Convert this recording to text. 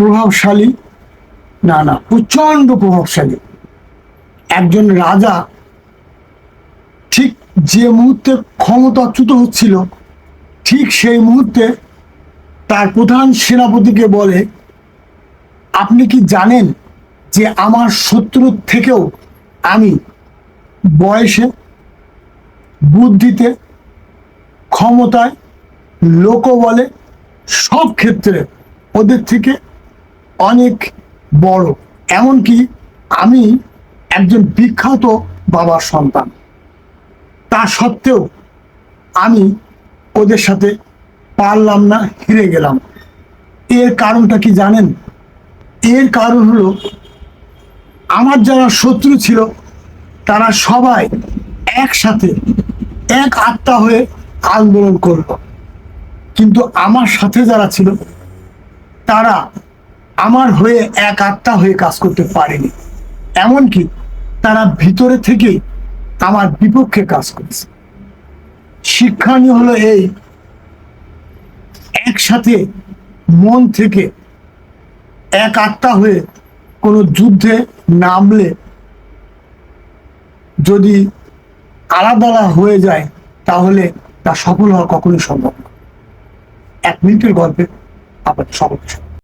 প্রভাবশালী? না না প্রচণ্ড প্রভাবশালী। একজন রাজা ঠিক যে মুহূর্তে ক্ষমতাচ্যুত হচ্ছিল, ঠিক সেই মুহূর্তে তার প্রধান সেনাপতিকে বলে, আপনি কি জানেন যে আমার শত্রুর থেকেও আমি বয়সে, বুদ্ধিতে, ক্ষমতায়, লোকবলে সব ক্ষেত্রে ওদের থেকে অনেক বড়। এমনকি আমি একজন বিখ্যাত বাবার সন্তান। তা সত্ত্বেও আমি ওদের সাথে পারলাম না, হেরে গেলাম। এর কারণটা কি জানেন? এর কারণ হলো আমার যারা শত্রু ছিল, তারা সবাই একসাথে এক আত্মা হয়ে আন্দোলন করল। কিন্তু আমার সাথে যারা ছিল, তারা আমার হয়ে এক আত্মা হয়ে কাজ করতে পারেনি। এমনকি তারা ভিতরে থেকেই আমার বিপক্ষে কাজ করেছে। শিক্ষণীয় হলো এই একসাথে মন থেকে এক আত্মা হয়ে কোনো যুদ্ধে নামলে যদি আলাদা হয়ে যায়, তাহলে তা সফল হওয়া কখনোই সম্ভব এক মিনিটের গল্পে সকলকে স্বাগত।